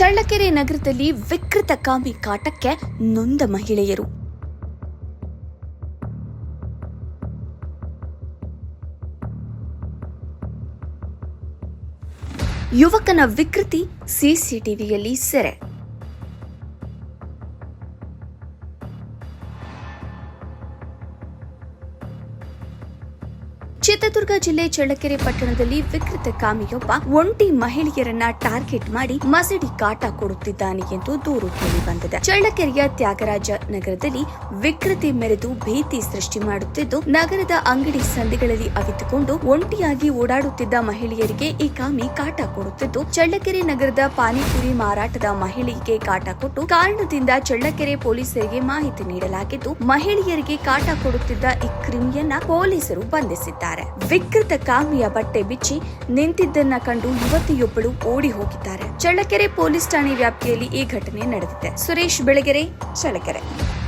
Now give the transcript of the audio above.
ಚಳ್ಳಕೆರೆ ನಗರದಲ್ಲಿ ವಿಕೃತ ಕಾಮಿ ಕಾಟಕ್ಕೆ ನೊಂದ ಮಹಿಳೆಯರು. ಯುವಕನ ವಿಕೃತಿ ಸಿಸಿಟಿವಿಯಲ್ಲಿ ಸೆರೆ. ಚಿತ್ರದುರ್ಗ ಜಿಲ್ಲೆ ಚಳ್ಳಕೆರೆ ಪಟ್ಟಣದಲ್ಲಿ ವಿಕೃತ ಕಾಮಿಯೊಬ್ಬ ಒಂಟಿ ಮಹಿಳೆಯರನ್ನ ಟಾರ್ಗೆಟ್ ಮಾಡಿ ಮಸಡಿ ಕಾಟ ಕೊಡುತ್ತಿದ್ದಾನೆ ಎಂದು ದೂರು ಕೇಳಿ ಬಂದಿದೆ. ಚಳ್ಳಕೆರೆಯ ತ್ಯಾಗರಾಜ ನಗರದಲ್ಲಿ ವಿಕೃತಿ ಮೆರೆದು ಭೀತಿ ಸೃಷ್ಟಿ ಮಾಡುತ್ತಿದ್ದು, ನಗರದ ಅಂಗಡಿ ಸಂದಿಗಳಲ್ಲಿ ಅವಿತುಕೊಂಡು ಒಂಟಿಯಾಗಿ ಓಡಾಡುತ್ತಿದ್ದ ಮಹಿಳೆಯರಿಗೆ ಈ ಕಾಮಿ ಕಾಟ ಕೊಡುತ್ತಿದ್ದು, ಚಳ್ಳಕೆರೆ ನಗರದ ಪಾನಿಪುರಿ ಮಾರಾಟದ ಮಹಿಳೆಗೆ ಕಾಟ ಕೊಟ್ಟು ಕಾರಣದಿಂದ ಚಳ್ಳಕೆರೆ ಪೊಲೀಸರಿಗೆ ಮಾಹಿತಿ ನೀಡಲಾಗಿದ್ದು, ಮಹಿಳೆಯರಿಗೆ ಕಾಟ ಕೊಡುತ್ತಿದ್ದ ಈ ಕ್ರಿಮಿಯನ್ನ ಪೊಲೀಸರು ಬಂಧಿಸಿದ್ದಾರೆ. ವಿಕೃತ ಕಾಮಿಯ ಬಟ್ಟೆ ಬಿಚ್ಚಿ ನಿಂತಿದ್ದನ್ನ ಕಂಡು ಯುವತಿಯೊಬ್ಬಳು ಓಡಿ ಹೋಗಿದ್ದಾರೆ. ಚಳ್ಳಕೆರೆ ಪೊಲೀಸ್ ಠಾಣೆ ವ್ಯಾಪ್ತಿಯಲ್ಲಿ ಈ ಘಟನೆ ನಡೆದಿದೆ. ಸುರೇಶ್ ಬೆಳಗೆರೆ, ಚಳ್ಳಕೆರೆ.